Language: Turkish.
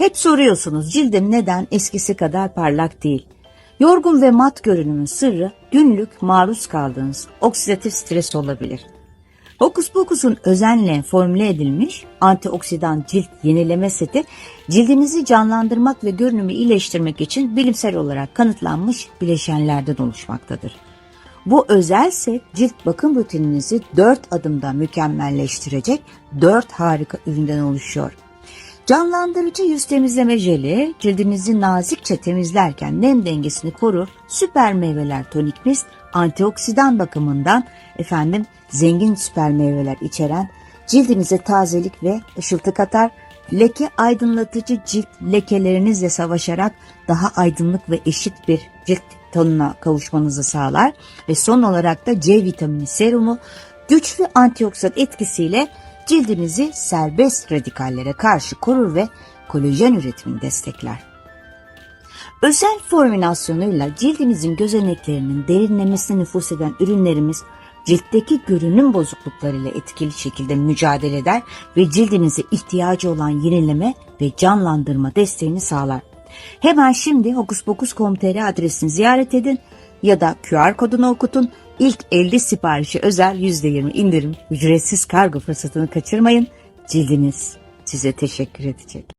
Hep soruyorsunuz cildim neden eskisi kadar parlak değil? Yorgun ve mat görünümün sırrı günlük maruz kaldığınız oksidatif stres olabilir. Hokus Pokus'un özenle formüle edilmiş antioksidan cilt yenileme seti cildinizi canlandırmak ve görünümü iyileştirmek için bilimsel olarak kanıtlanmış bileşenlerden oluşmaktadır. Bu özel set cilt bakım rutininizi 4 adımda mükemmelleştirecek 4 harika üründen oluşuyor. Canlandırıcı yüz temizleme jeli cildinizi nazikçe temizlerken nem dengesini korur. Süper meyveler tonik mist antioksidan bakımından efendim zengin süper meyveler içeren cildinize tazelik ve ışıltı katar. Leke aydınlatıcı cilt lekelerinizle savaşarak daha aydınlık ve eşit bir cilt tonuna kavuşmanızı sağlar. Ve son olarak da C vitamini serumu güçlü antioksidan etkisiyle cildinizi serbest radikallere karşı korur ve kolajen üretimini destekler. Özel formülasyonuyla cildinizin gözeneklerinin derinlemesine nüfus eden ürünlerimiz ciltteki görünüm bozukluklarıyla etkili şekilde mücadele eder ve cildinize ihtiyacı olan yenileme ve canlandırma desteğini sağlar. Hemen şimdi hokuspokus.com.tr adresini ziyaret edin ya da QR kodunu okutun. İlk 50 siparişi özel %20 indirim, ücretsiz kargo fırsatını kaçırmayın. Cildiniz size teşekkür edecek.